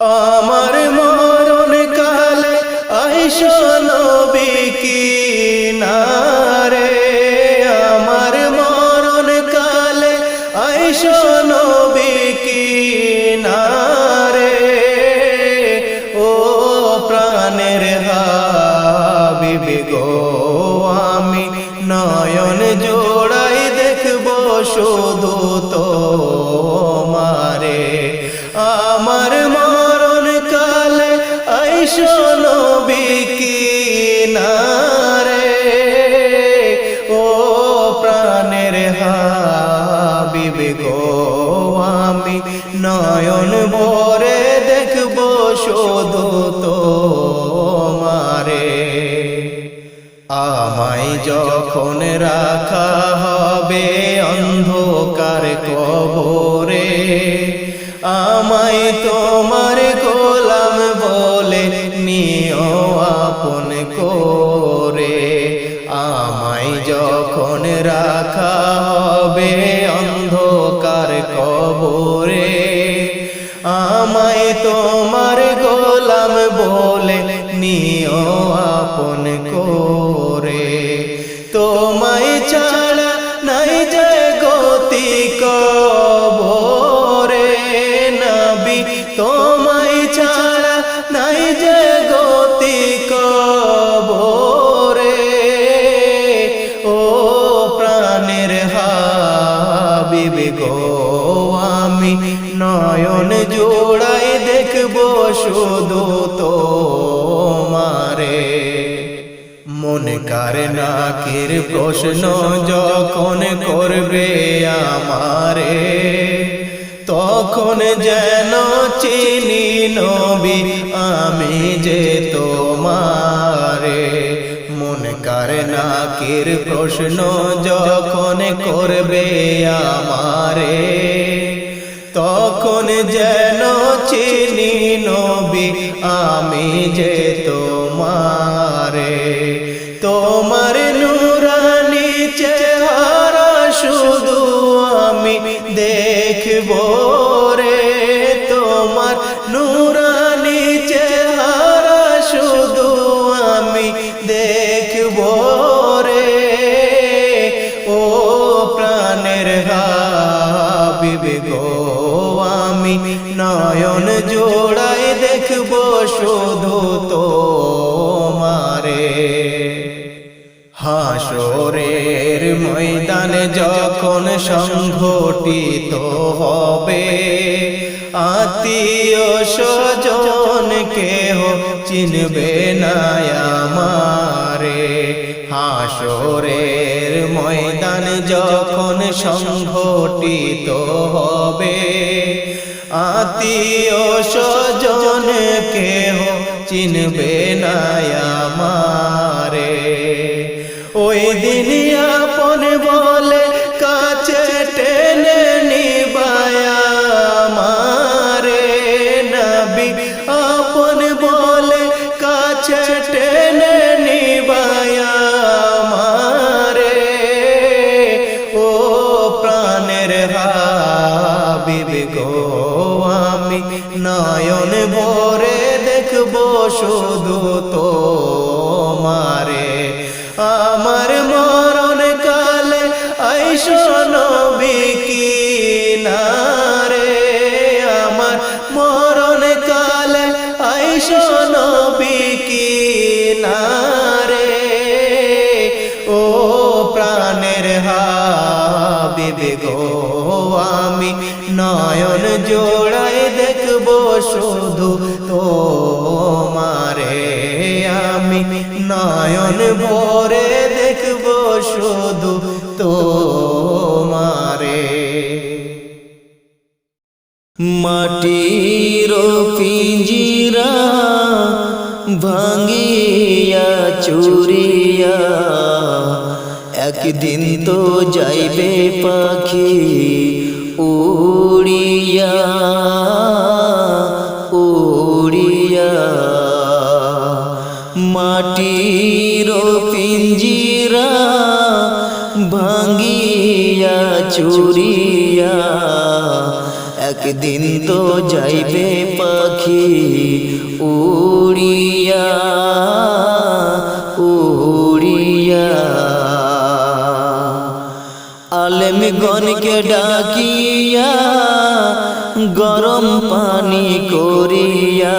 আমার নয়ন ভরে দেখব শুধু তো মারে আমায় যখন রাখা হবে অন্ধকার কবরে, আমায় তোমার গোলাম বলে নিও আপন করে। আমায় যখন রাখা হবে বলে কারে নাকের প্রশ্ন যখন করবে আমারে, তখন যেন চিনি নবী আমি যে তোমারে। মন কারে নাকের প্রশ্ন যখন করবে আমারে, তখন যেন চিনি নবী আমি যে তোমারে। ময়দানে যখন সংঘটিত হবে, আত্মীয় স্বজন কেহ চিনবে না আমারে। হাসরের ময়দান যখন সংঘটিত হবে, আত্মীয় স্বজন কেহ চিনবে না আমারে। ওই দিন আপন বলে ভরে দেখব শুধু তো মারে মাটির পিঞ্জিরা ভাঙ্গিয়া চুরিয়া একদিন তো যাইবে পাখি উড়িয়া। চুরিয়া, একদিন তো যাইবে পাখি উড়িয়া উড়িয়া। আলেম গণকে ডাকিয়া, গরম পানি করিয়া,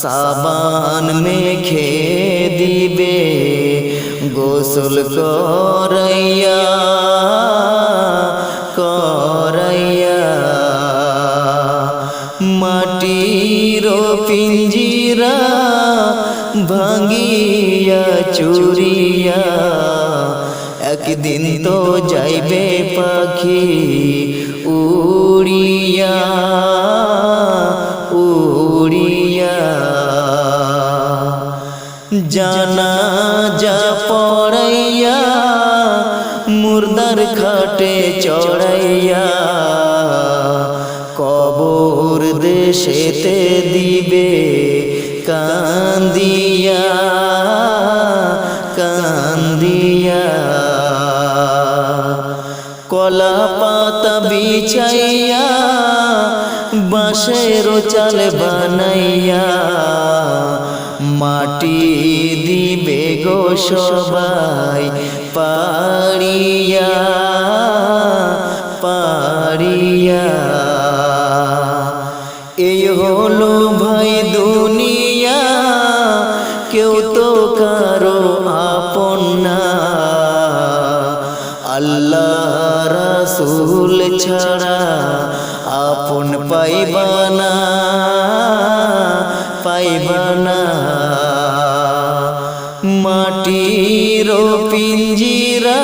সাবান মেখে দিবে, গোসল করাইয়া। একদিন তো যাইবে পাখি উড়িয়া বাঁশের চাল বানাইয়া মাটি দিবে গো সবাই। পাড়িয়া পাড়িয়া। এই হলো ভাই দুনিয়া, কেউ তো কারও আপন না। আল্লাহ রাসূল ছাড়া আপন পাইবানা পাইবানা। মাটির পিঞ্জিরা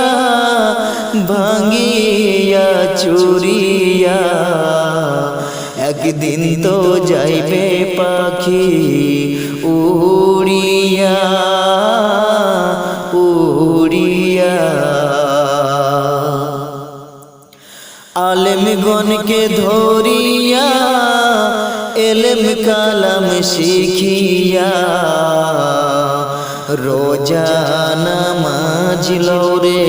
ভাঙিয়া চুরিয়া। একদিন তো যাইবে পাখি উড়িয়া। গণকে ধরিয়া, এলেম কালাম শিখিয়া, রোজা নামাজ লৌরে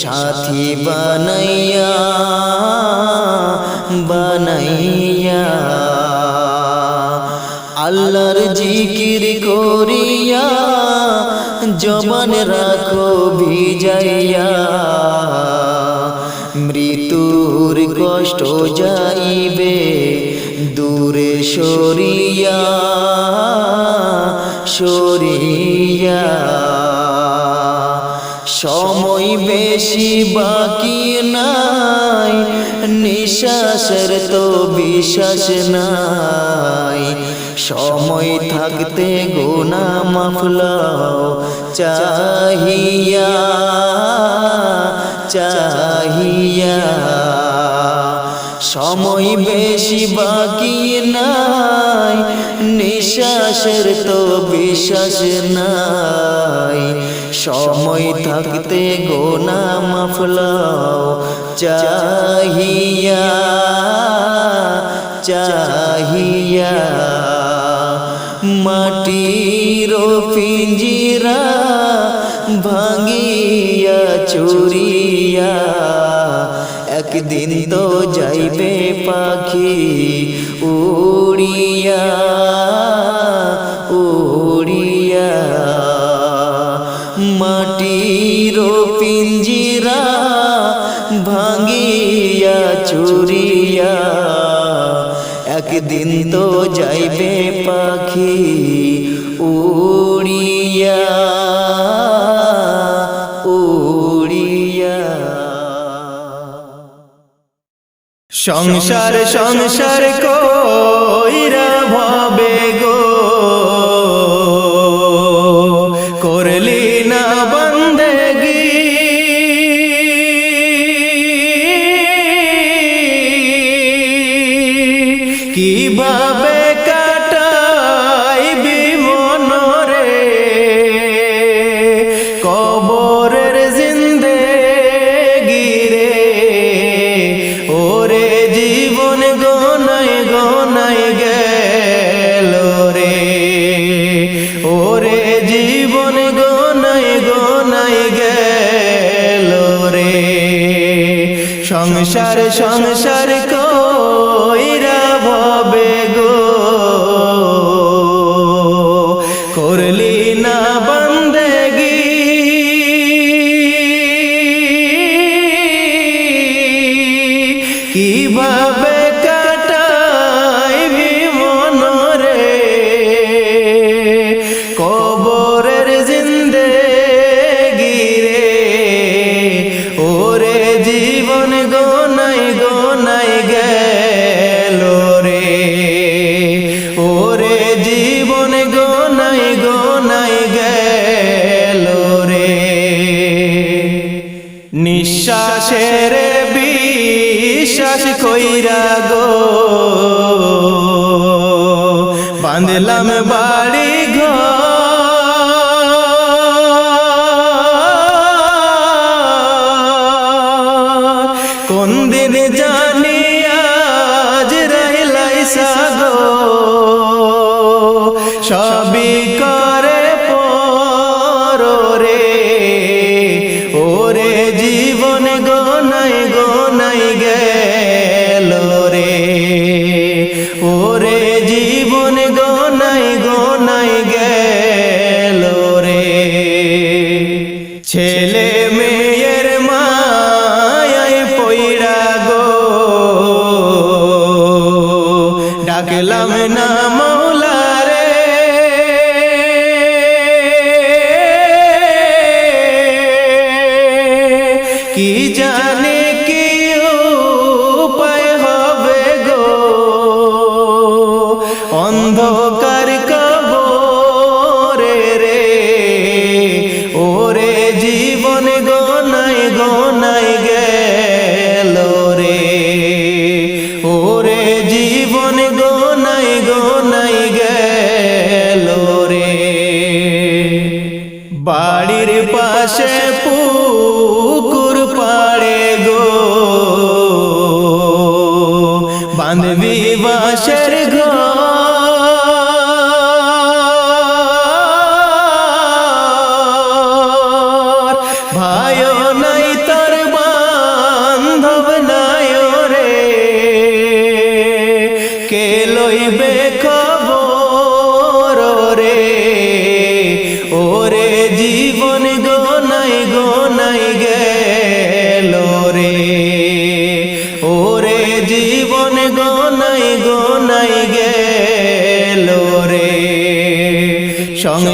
সাথী বানাইয়া বানাইয়া, আল্লাহর জিকির করিয়া জবান রাখো সরিয়া। সময় বেশি বাকি নাই, নিঃশ্বাসের তো বিশ্বাস নাই। সময় থাকতে গোনা মাফলাও চাহিয়া চাহিয়া। সময় বেশি বাকি নাই নিঃশ্বাসের তো বিশ্বাস নাই। সময় থাকতে গোনা মাফলাও চাহিয়া চাহিয়া। মাটির পিঞ্জিরা ভাঙ্গিয়া চুরিয়া। একদিন তো যাইবে পাখি উড়িয়া। একদিন তো যাইবে পাখি উড়িয়া উড়িয়া। সংসার সংসার কইরা কীভাবে কাটাইবি মনরে? কবরের জিন্দে গিরে ওরে জীবন গনাই গনাই গেল রে। ওরে জীবন গনাই গনাই গেল রে। সংসার সংসার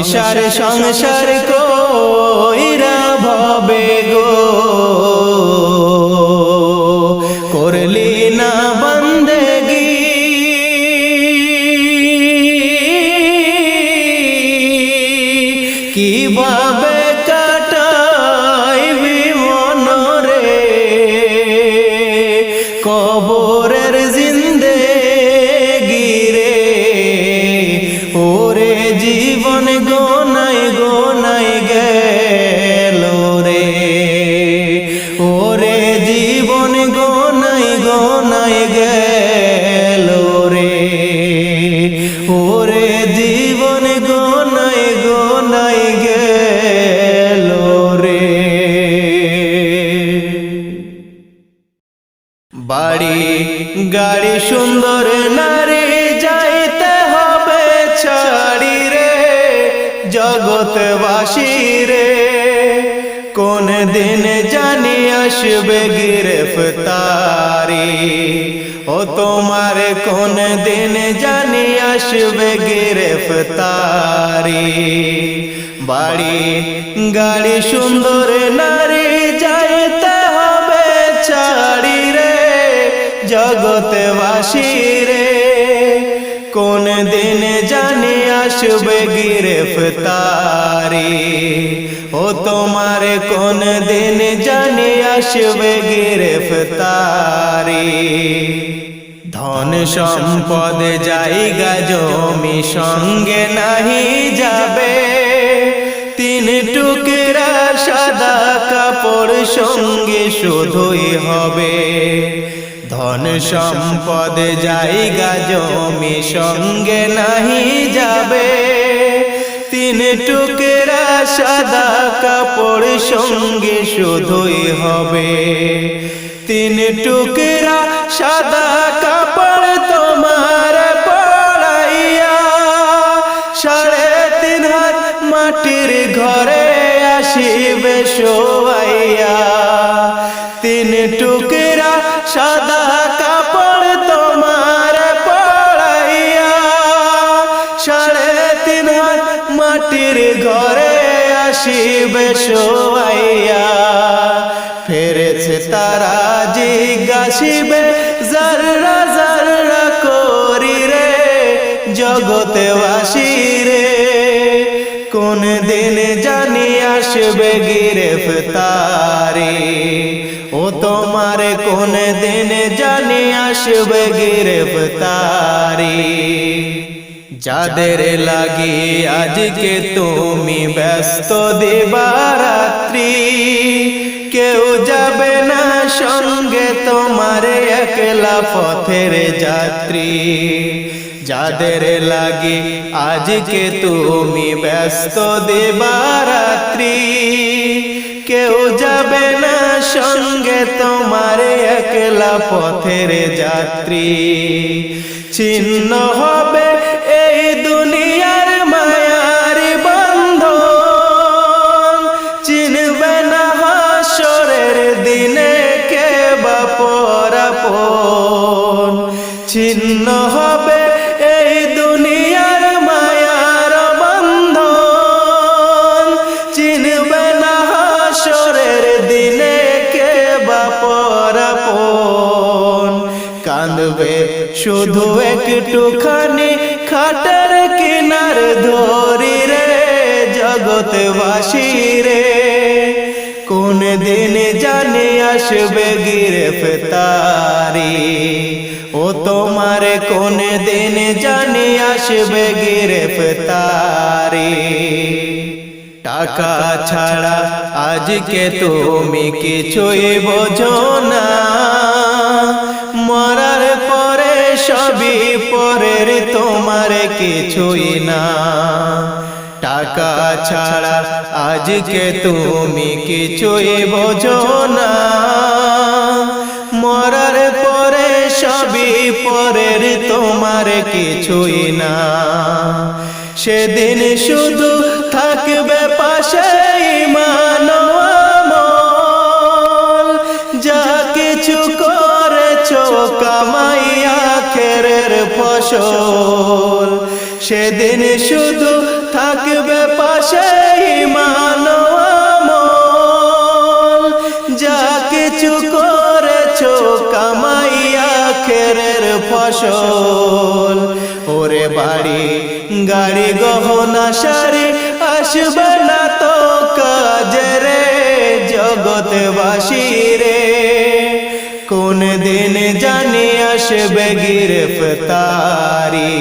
সংসার সংসার কইরা ভাবে গো। করলি না বন্দেগি। কীভাবে কাটাইবি আসবে গিরফতারি ও তোমার কোন দিন জানি আসবে গিরফতারি বাড়ি গাড়ি সুন্দর নারী যাইতে হবে ছাড়ি রে। জগৎবাসী রে। কোন দিন জানি আসবে গিরফতারি? ও তোমার কোন দিন জানি আসবে গিরফতারি? ধন সম্পদ জায়গা জমি সঙ্গে নাহি যাবে। তিন টুকরা সাদা কাপড় সঙ্গে শুধুই হবে। ধন সম্পদ জায়গা জমি সঙ্গে নাহি যাবে। তিন টুকরা সাদা কাপড় সঙ্গে শুধুই হবে। তিন টুকরা সাদা কাপড় তোমার পড়াইয়া সাড়ে তিন হাত মাটির ঘরে আসিবে শোয়াইয়া আসিবে শোয়াইয়া ফেরেছে তারা জিজ্ঞাসিবে জাররা জাররা করি রে জগতে বাসি রে? কোন দিন জানি আসবে গিরেফতারি। ও তোমার কোন দিন জানি আসবে গ্রেফতারি। যাদের লাগি আজকে তুমি ব্যস্ত দিবারাত্রি, কেউ যাবে না সঙ্গে তোমার একলা পথের যাত্রী। যাদের লাগি আজকে তুমি ব্যস্ত দিবারাত্রি, কেউ যাবে না সঙ্গে তোমার একলা পথের যাত্রী। ছিন্ন হবে এই কাঁদবে শুধু একটুখানি খাটের কিনার ধরি রে জগৎবাসী রে। কোন দিন জানে আসবে গিরেফতারি ও তোমার কোন দিন জানে আসবে গিরেফতারি টাকা ছাড়া আজকে তুমি কিছুই বোঝো না। মরার সবই পরের তোমার কিছুই না। টাকা ছাড়া আজকে তুমি কিছুই বোঝো না। মরার পরে সবই পরের তোমার কিছুই না। সেদিন শুধু থাকবে পাশে ফসল সেদিন শুধু থাকবে পাশে মানব যা কিছু করেছ কামাইয়া খেরের ফসল। ওরে বাড়ি, গাড়ি, গহনা সারে আসবে না আসবে গিরফতারি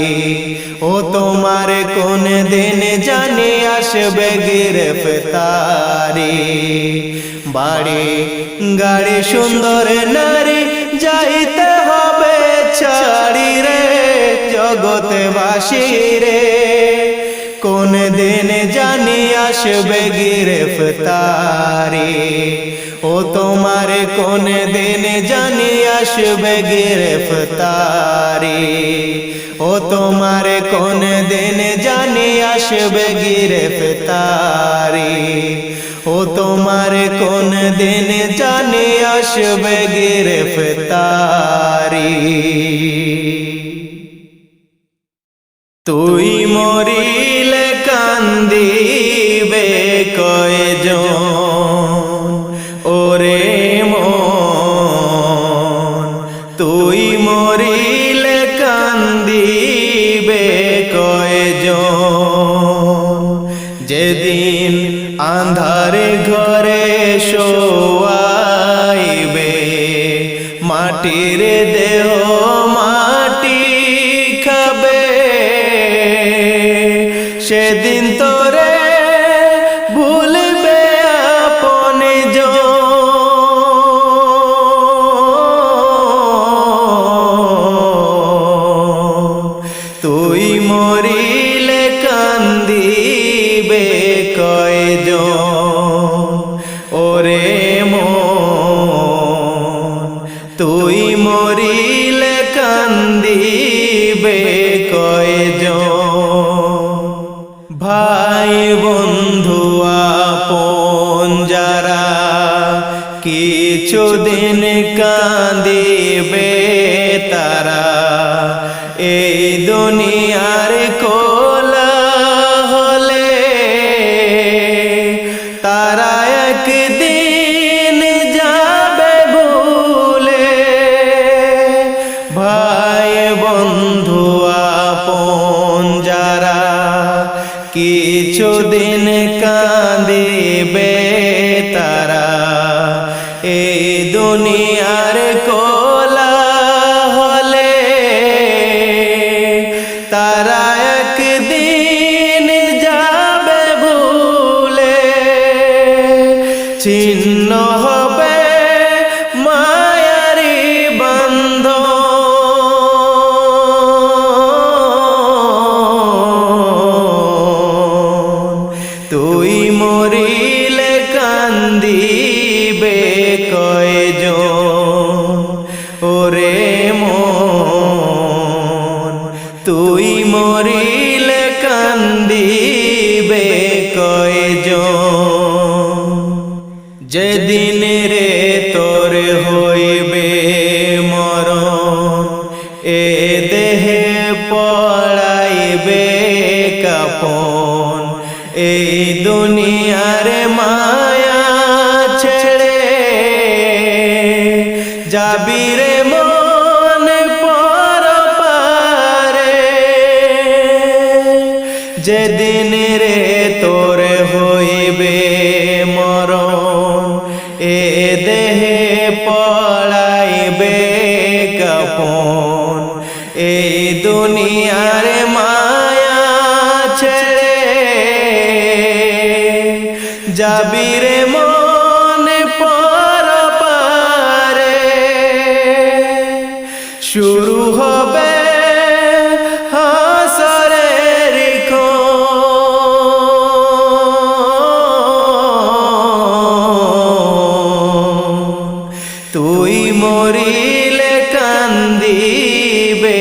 ও তোমার কোন দিন জানি আসবে গিরফতারি বাড়ি, গাড়ি, সুন্দর নারী, যাইতে হবে ছাড়ি রে, জগৎবাসী রে। কোন দিন জানি আসবে গিরফতারি? ও তোমার কোন দিন জানি আসবে গিরফতারি? ও তোমার কোন দিন জানি আসবে গিরফতারি? ও তোমার কোন দিন জানি আসবে গিরফতারি? তুই মরিলে কান্দিবে সেদিন তোরে যেদিন রে তোর হইবে মর এ দেহে পড়াইবে কাপন। এই দুনিয়া করিলে কান্দিবে।